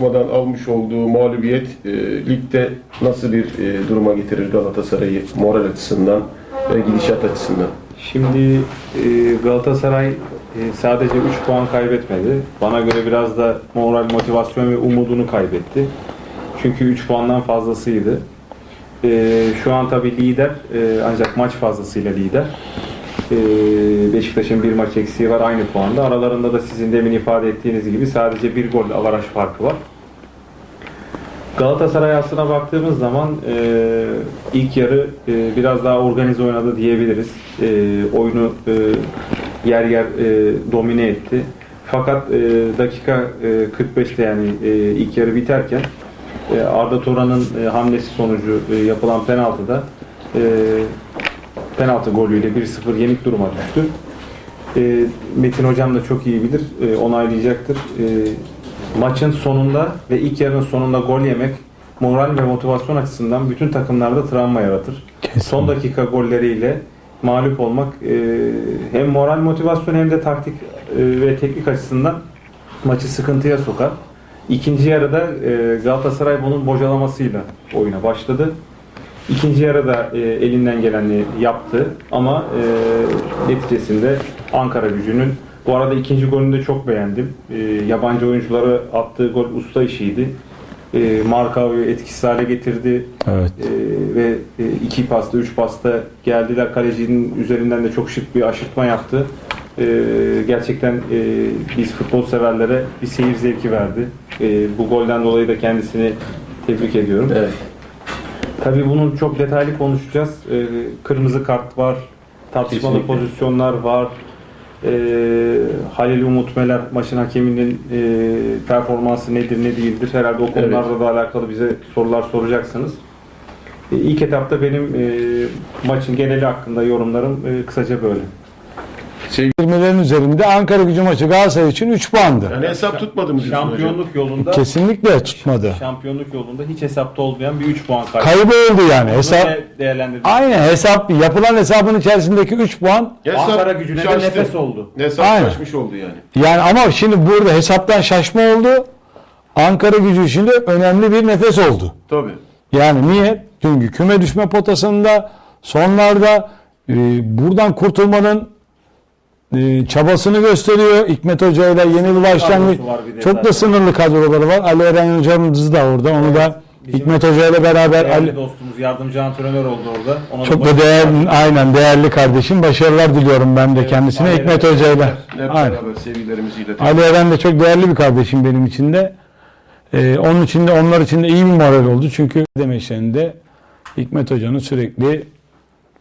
Madan almış olduğu mağlubiyet e, ligde nasıl bir e, duruma getirir Galatasaray'ı moral açısından ve gidişat açısından? Şimdi e, Galatasaray e, sadece 3 puan kaybetmedi. Bana göre biraz da moral, motivasyon ve umudunu kaybetti. Çünkü 3 puandan fazlasıydı. E, Şu an tabii lider e, ancak maç fazlasıyla lider. E, Beşiktaş'ın bir maç eksiği var aynı puanda. Aralarında da sizin demin ifade ettiğiniz gibi sadece bir gol avaraj farkı var. Galatasaray aslına baktığımız zaman e, ilk yarı e, biraz daha organize oynadı diyebiliriz. E, oyunu yer yer domine etti. Fakat dakika e, 45'te yani ilk yarı biterken e, Arda Turan'ın hamlesi sonucu yapılan penaltıda penaltı golüyle 1-0 yenik duruma düştü. E, Metin Hocam da çok iyi bilir, e, onaylayacaktır. E, maçın sonunda ve ilk yarının sonunda gol yemek moral ve motivasyon açısından bütün takımlarda travma yaratır. Son dakika golleriyle mağlup olmak e, hem moral motivasyon hem de taktik e, ve teknik açısından maçı sıkıntıya sokar. İkinci yarıda e, Galatasaray bunun bocalamasıyla oyuna başladı. İkinci yarıda e, elinden geleni yaptı ama e, neticesinde Ankara gücünün bu arada ikinci golünü de çok beğendim. E, yabancı oyunculara attığı gol usta işiydi. E, Markao'yu etkisiz hale getirdi. Evet. E, ve e, iki pasta, üç pasta geldiler. Kalecinin üzerinden de çok şık bir aşırtma yaptı. E, gerçekten e, biz futbol severlere bir seyir zevki verdi. E, bu golden dolayı da kendisini tebrik ediyorum. Evet. Tabii bunun çok detaylı konuşacağız. Ee, kırmızı kart var, tartışmalı Kesinlikle. pozisyonlar var. Ee, Halil Umut Meler maçın hakeminin e, performansı nedir ne değildir herhalde o konularla da alakalı bize sorular soracaksınız. Ee, ilk etapta benim e, maçın geneli hakkında yorumlarım e, kısaca böyle. Girmelerin üzerinde Ankara gücü maçı Galatasaray için 3 puandı. Yani hesap tutmadı mı diyorsun hocam? Şampiyonluk yolunda Kesinlikle tutmadı. şampiyonluk yolunda hiç hesapta olmayan bir 3 puan kaybı. Kaybı oldu yani. Hesap değerlendirdik. Aynen hesap yapılan hesabın içerisindeki 3 puan Hesap Ankara gücüne de şaştı. nefes oldu. Hesap Aynen. şaşmış oldu yani. yani ama şimdi burada hesaptan şaşma oldu. Ankara gücü için de önemli bir nefes oldu. Tabii. Yani niye? Çünkü küme düşme potasında sonlarda e, buradan kurtulmanın e, çabasını gösteriyor. Hikmet Hoca ile yeni bir başlangıç. Çok da sınırlı kadroları var. Ali Eren hocamız da orada. Onu da Bizim Hikmet Hoca ile beraber Ali, dostumuz, yardımcı antrenör oldu orada. Ona çok da başarılar değerli, aynen değerli kardeşim. Başarılar diliyorum ben de Evet, kendisine. Ali Hikmet. Hoca ile. Aynen. Ali Eren de çok değerli bir kardeşim benim için de. Ee, onun için de onlar için de iyi bir moral oldu. Çünkü demeçlerinde Hikmet Hoca'nın sürekli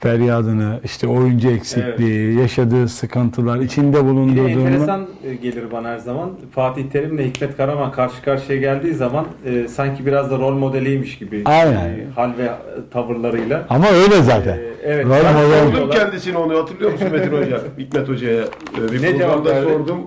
feryadını, işte oyuncu eksikliği, yaşadığı sıkıntılar, içinde bulunduğu durumu. enteresan e, gelir bana her zaman. Fatih Terim ile Hikmet Karaman karşı karşıya geldiği zaman e, sanki biraz da rol modeliymiş gibi. Aynen. e, hal ve tavırlarıyla. Ama öyle zaten. E, evet. Rol ben model. sordum kendisine onu hatırlıyor musun Metin Hoca? Hikmet Hoca'ya e, bir Ne programda verdi? sordum.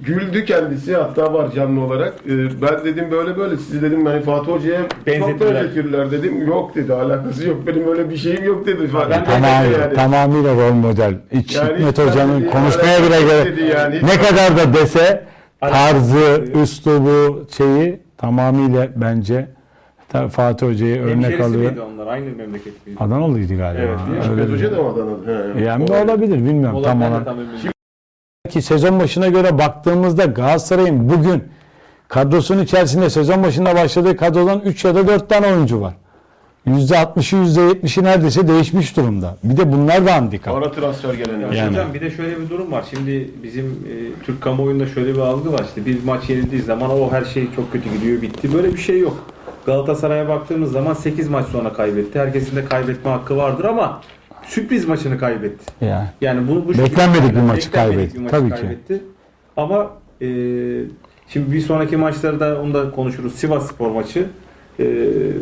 Güldü kendisi hatta var canlı olarak. E, Ben dedim böyle böyle sizi dedim hani Fatih Hoca'ya çok Benzettiler. benzetirler dedim. Yok dedi alakası yok benim öyle bir şeyim yok dedi. Fatih ben- Hoca Tamamıyla, yani. tamamıyla rol model. Hiç Yani Hikmet Hoca'nın konuşmaya bile gerek. yani. Ne kadar da dese tarzı, üslubu, şeyi tamamıyla bence ta- Fatih Hoca'yı örnek Hemşerisi alıyor. miydi onlar? Aynı memleketliydi. Adanalıydı galiba. Evet? Öyle Hikmet bir- Hoca da mı Adana'da? He. Yani olabilir bilmiyorum Olan tam ben de olarak. tam emin değilim. Ki sezon başına göre baktığımızda Galatasaray'ın bugün kadrosunun içerisinde sezon başında başladığı kadrodan 3 ya da 4 tane oyuncu var. %60'ı %70'i neredeyse değişmiş durumda. Bir de bunlar da handikap. Ara transfer gelen. Ya Yani. Hocam bir de şöyle bir durum var. Şimdi bizim e, Türk kamuoyunda şöyle bir algı var. İşte bir maç yenildiği zaman o her şey çok kötü gidiyor bitti. Böyle bir şey yok. Galatasaray'a baktığımız zaman 8 maç sonra kaybetti. Herkesin de kaybetme hakkı vardır ama sürpriz maçını kaybetti. Yani. Yani bu, bu Beklenmedik bir maçı kaybetti. bir maçı Tabii ki. kaybetti. Ama e, şimdi bir sonraki maçlarda onu da konuşuruz. Sivas Spor maçı. E,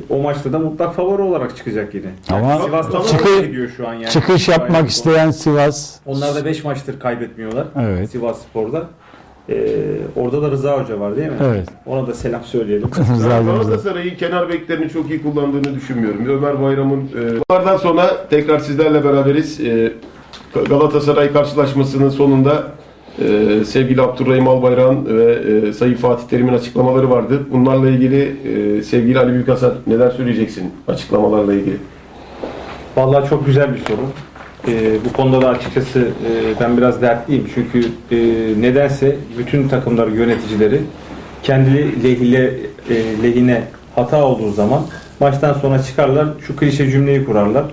o maçta da mutlak favori olarak çıkacak yine. Ama Sivas'ta çıkı- gidiyor şu an yani. Çıkış yapmak Aynen. isteyen Sivas. Onlar da 5 maçtır kaybetmiyorlar. Evet. Sivas Spor'da. Ee, orada da Rıza Hoca var değil mi? Evet. Ona da selam söyleyelim. Ben Galatasaray'ın kenar beklerini çok iyi kullandığını düşünmüyorum. Ömer Bayram'ın e, bunlardan sonra tekrar sizlerle beraberiz. E, Galatasaray karşılaşmasının sonunda e, sevgili Abdurrahim Albayrak'ın ve e, Sayın Fatih Terim'in açıklamaları vardı. Bunlarla ilgili e, sevgili Ali Büyükhasan neler söyleyeceksin açıklamalarla ilgili? Vallahi çok güzel bir soru. Ee, bu konuda da açıkçası e, ben biraz dertliyim. Çünkü e, nedense bütün takımlar yöneticileri kendi lehine, e, lehine hata olduğu zaman maçtan sonra çıkarlar şu klişe cümleyi kurarlar.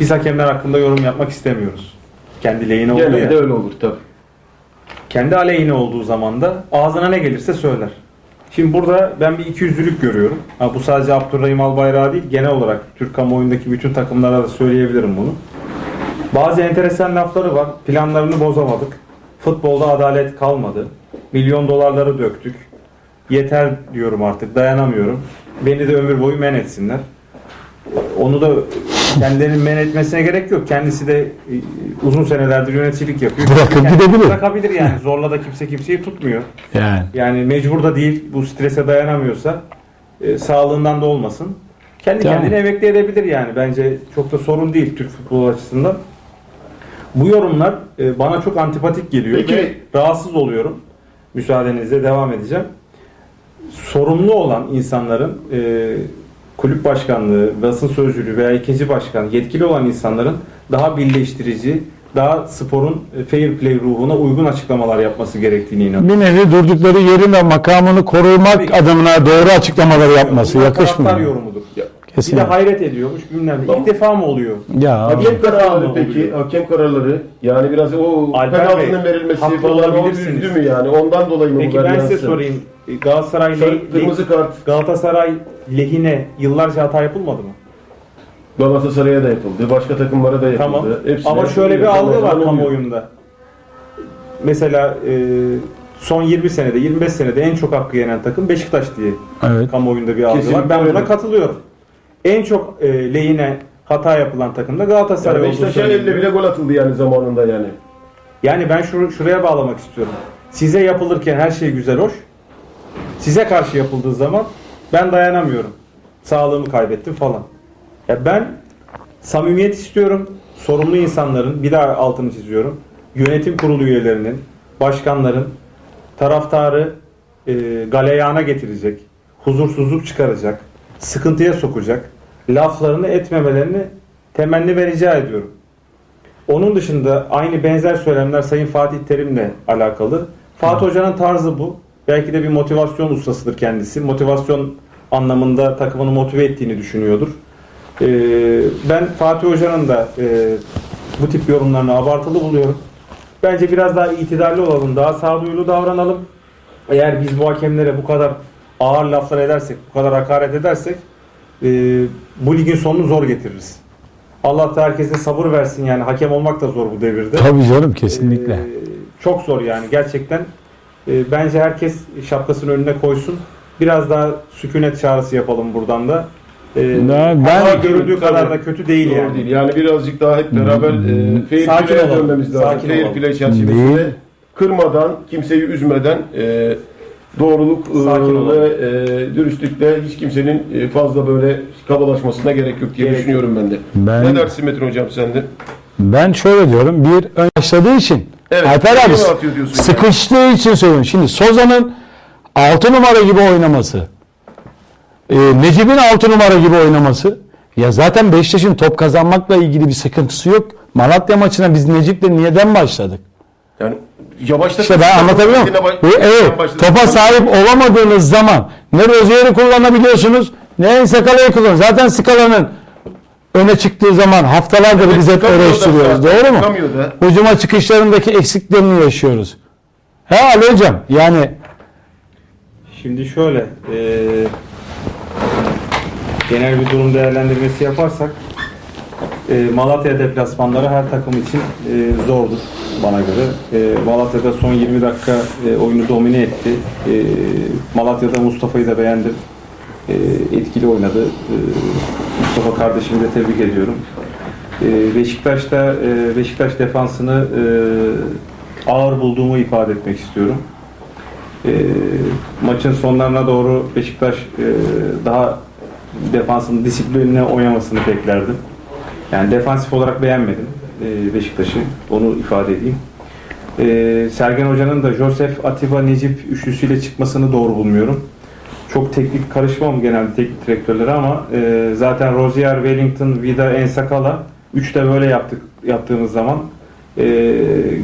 Biz hakemler hakkında yorum yapmak istemiyoruz. Kendi lehine olduğu. Genelde öyle olur tabii. Kendi aleyhine olduğu zaman da ağzına ne gelirse söyler. Şimdi burada ben bir ikiyüzlülük görüyorum. Ha, bu sadece Abdurrahim Albayrak değil, genel olarak Türk kamuoyundaki bütün takımlara da söyleyebilirim bunu. Bazı enteresan lafları var. Planlarını bozamadık. Futbolda adalet kalmadı. Milyon dolarları döktük. Yeter diyorum artık, dayanamıyorum. Beni de ömür boyu men etsinler. Onu da kendilerinin men etmesine gerek yok. Kendisi de e, uzun senelerdir yöneticilik yapıyor. Bırakıp Kendisi gidebilir. Bırakabilir yani. Zorla da kimse kimseyi tutmuyor. Yani. Yani mecbur da değil. Bu strese dayanamıyorsa e, sağlığından da olmasın. Kendi Tamam. kendine emekli edebilir yani. Bence çok da sorun değil Türk futbolu açısından. Bu yorumlar e, bana çok antipatik geliyor Peki- ve rahatsız oluyorum. Müsaadenizle devam edeceğim. Sorumlu olan insanların e, kulüp başkanlığı, basın sözcülüğü veya ikinci başkan yetkili olan insanların daha birleştirici, daha sporun e, fair play ruhuna uygun açıklamalar yapması gerektiğini inanıyorum. Bir nevi durdukları yerin ve makamını korumak Tabii ki. adına doğru açıklamaları yapması Bunlar yakışmıyor. taraftar yorumudur. Bir de Kesinlikle. hayret ediyormuş bilmem ne. İlk defa mı oluyor? Ya Hakem kararları Tamam, peki, hakem kararları yani biraz o Alper penaltının Bey, verilmesi haklı falan olabilirsiniz. üzdü mü yani? Ondan dolayı mı Peki bu ben size sorayım. Galatasaray, Sarı- le- Kırmızı kart Galatasaray lehine yıllarca hata yapılmadı mı? Galatasaray'a da yapıldı, başka takımlara da yapıldı. Tamam. Hepsine Ama şöyle bir yapılıyor. algı var oluyor. kamuoyunda. Mesela e, son 20 senede, 25 senede en çok hakkı yenen takım Beşiktaş diye evet. kamuoyunda bir algı var. Kesinlikle Ben buna öyle. katılıyorum. En çok e, lehine hata yapılan takım da Galatasaray Yani olduğu elle söyleniyor. bile gol atıldı yani zamanında yani. Yani ben şur- şuraya bağlamak istiyorum. Size yapılırken her şey güzel hoş. Size karşı yapıldığı zaman ben dayanamıyorum. Sağlığımı kaybettim falan. Ya ben samimiyet istiyorum. Sorumlu insanların, bir daha altını çiziyorum. Yönetim kurulu üyelerinin, başkanların, taraftarı e, galeyana getirecek, huzursuzluk çıkaracak, sıkıntıya sokacak, laflarını etmemelerini temenni ve rica ediyorum. Onun dışında aynı benzer söylemler Sayın Fatih Terim'le alakalı. Fatih Hoca'nın tarzı bu. Belki de bir motivasyon ustasıdır kendisi. Motivasyon anlamında takımını motive ettiğini düşünüyordur. Ee, ben Fatih Hoca'nın da e, bu tip yorumlarını abartılı buluyorum. Bence biraz daha itidarlı olalım, daha sağduyulu davranalım. Eğer biz bu hakemlere bu kadar ağır laflar edersek, bu kadar hakaret edersek e, bu ligin sonunu zor getiririz. Allah da herkese sabır versin yani hakem olmak da zor bu devirde. Tabii canım kesinlikle. Ee, çok zor yani gerçekten. Ee, bence herkes şapkasını önüne koysun. Biraz daha sükunet çağrısı yapalım buradan da. Ee, Ben- ama görüldüğü kadar da kötü değil Doğru yani. değil. Yani birazcık daha hep beraber e, fair Sakin play'e olalım. dönmemiz lazım. Sakin fair olalım. play çerçevesinde kırmadan, kimseyi üzmeden e, doğruluk e, Sakin ve e, dürüstlükle hiç kimsenin e, fazla böyle kabalaşmasına gerek yok diye Gerek düşünüyorum ben de. Ben- Ne dersin Metin Hocam sen de? Ben şöyle diyorum. Bir ön başladığı için. Evet, Alper abi atıyor diyorsun yani? sıkıştığı için söylüyorum. Şimdi Soza'nın 6 numara gibi oynaması. E, Necip'in 6 numara gibi oynaması. Ya zaten Beşiktaş'ın top kazanmakla ilgili bir sıkıntısı yok. Malatya maçına biz Necip'le niyeden başladık? Yani yavaşta İşte ben anlatabiliyor muyum? Evet, topa sahip olamadığınız zaman ne Rozier'i kullanabiliyorsunuz ne En Sakala'yı kullan. Zaten Skala'nın öne çıktığı zaman haftalardır biz hep eleştiriyoruz. Doğru mu? Hücuma çıkışlarındaki eksiklerini yaşıyoruz. He Ali hocam yani Şimdi şöyle e, genel bir durum değerlendirmesi yaparsak e, Malatya deplasmanları her takım için e, zordur bana göre. E, Malatya'da son 20 dakika e, oyunu domine etti. E, Malatya'da Mustafa'yı da beğendim. E, etkili oynadı. E, Mustafa kardeşimi de tebrik ediyorum. E, Beşiktaş'ta e, Beşiktaş defansını e, ağır bulduğumu ifade etmek istiyorum. E, maçın sonlarına doğru Beşiktaş e, daha defansın disiplinine oynamasını beklerdim. Yani defansif olarak beğenmedim e, Beşiktaş'ı. Onu ifade edeyim. Ee, Sergen Hoca'nın da Josef, Atiba, Necip üçlüsüyle çıkmasını doğru bulmuyorum. Çok teknik karışmam genelde teknik direktörlere ama e, zaten Rozier, Wellington, Vida, Ensakala üç de böyle yaptık yaptığımız zaman e,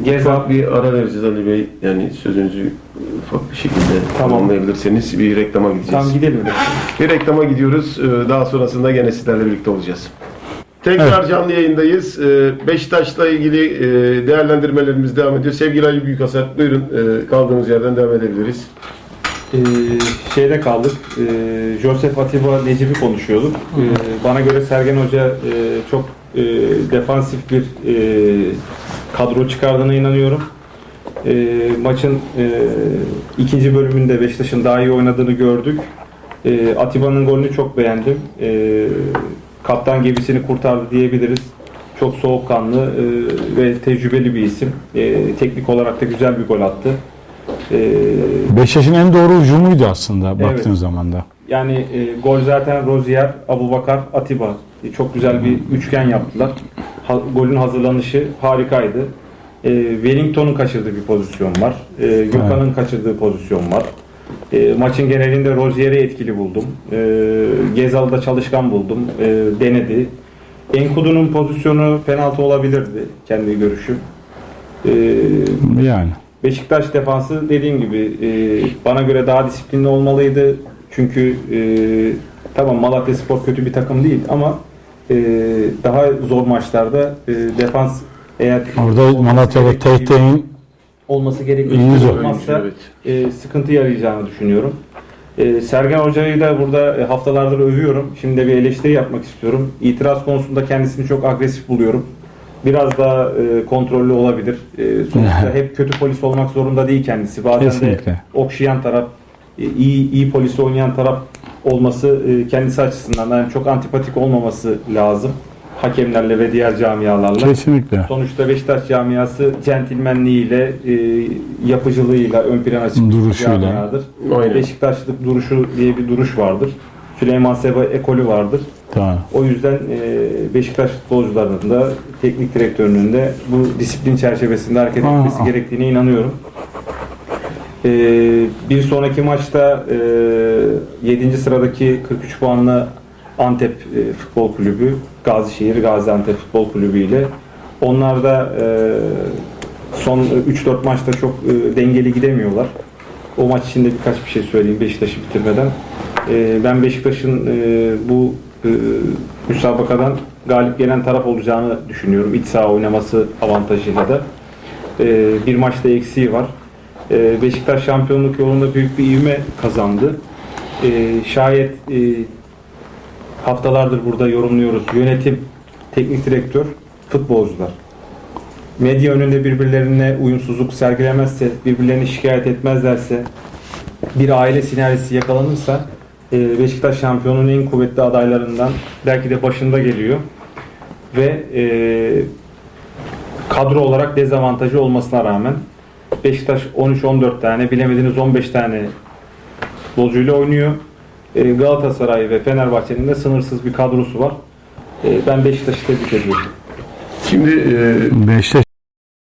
Gezal Ufak bir ara vereceğiz Ali Bey. Yani sözünüzü ufak bir şekilde Tamam. tamamlayabilirseniz bir reklama gideceğiz. tam gidelim. de. Bir reklama gidiyoruz. Daha sonrasında gene sizlerle birlikte olacağız. Tekrar canlı yayındayız. Ee, Beşiktaş'la ilgili e, değerlendirmelerimiz devam ediyor. Sevgili Ali Büyükasar, buyurun e, kaldığımız yerden devam edebiliriz. Ee, şeyde kaldık. Ee, Josef Atiba Necip'i konuşuyorduk. Ee, bana göre Sergen Hoca e, çok e, defansif bir e, kadro çıkardığına inanıyorum. E, maçın e, ikinci bölümünde Beşiktaş'ın daha iyi oynadığını gördük. E, Atiba'nın golünü çok beğendim. E, kaptan gemisini kurtardı diyebiliriz. Çok soğukkanlı e, ve tecrübeli bir isim. E, teknik olarak da güzel bir gol attı. E, Beşiktaş'ın en doğru hücumuydu aslında baktığın zaman da. Yani e, gol zaten Rozier, Abubakar, Atiba. E, çok güzel bir üçgen yaptılar. Ha- golün hazırlanışı harikaydı. E, Wellington'un kaçırdığı bir pozisyon var. E, Gökhan'ın kaçırdığı pozisyon var. E, maçın genelinde Rozier'i etkili buldum. E, Gezal'da çalışkan buldum. E, denedi. Enkudu'nun pozisyonu penaltı olabilirdi kendi görüşüm. E, Yani. Beşiktaş defansı dediğim gibi e, bana göre daha disiplinli olmalıydı. Çünkü e, tamam Malatya Spor kötü bir takım değil ama e, daha zor maçlarda e, defans eğer Orada Malatya'da Tehte'nin olması gerektiği İyi olmazsa Evet. e, sıkıntı yarayacağını düşünüyorum. E, Sergen Hoca'yı da burada e, haftalardır övüyorum. Şimdi de bir eleştiri yapmak istiyorum. İtiraz konusunda kendisini çok agresif buluyorum. Biraz daha e, kontrollü olabilir. E, sonuçta hep kötü polis olmak zorunda değil kendisi. Bazen de Kesinlikle. okşayan taraf, e, iyi iyi polisi oynayan taraf olması e, kendisi açısından yani çok antipatik olmaması lazım. Hakemlerle ve diğer camialarla. kesinlikle. Sonuçta Beşiktaş camiası centilmenliğiyle, e, yapıcılığıyla ön plana çıkmış bir Duruşuyla. camiadır. Aynen. Beşiktaşlık duruşu diye bir duruş vardır. Süleyman Seba ekolü vardır. Tamam. O yüzden e, Beşiktaş futbolcularının da teknik direktörünün de bu disiplin çerçevesinde hareket Aa, etmesi aa. gerektiğine inanıyorum. E, bir sonraki maçta e, 7. sıradaki 43 puanlı Antep e, Futbol Kulübü, Gazişehir Gaziantep Futbol Kulübü ile onlar da e, son 3-4 maçta çok e, dengeli gidemiyorlar. O maç içinde birkaç bir şey söyleyeyim Beşiktaş'ı bitirmeden. E, ben Beşiktaş'ın e, bu e, müsabakadan galip gelen taraf olacağını düşünüyorum. İç saha oynaması avantajıyla da. E, bir maçta eksiği var. E, Beşiktaş şampiyonluk yolunda büyük bir ivme kazandı. E, şayet e, haftalardır burada yorumluyoruz. Yönetim, teknik direktör, futbolcular. Medya önünde birbirlerine uyumsuzluk sergilemezse, birbirlerini şikayet etmezlerse, bir aile sinerjisi yakalanırsa e, Beşiktaş şampiyonun en kuvvetli adaylarından belki de başında geliyor. Ve e, kadro olarak dezavantajı olmasına rağmen Beşiktaş 13-14 tane, bilemediniz 15 tane futbolcuyla oynuyor. E, Galatasaray ve Fenerbahçe'nin de sınırsız bir kadrosu var. E, ben Beşiktaş'ı tebrik ediyorum. Şimdi e, Beşiktaş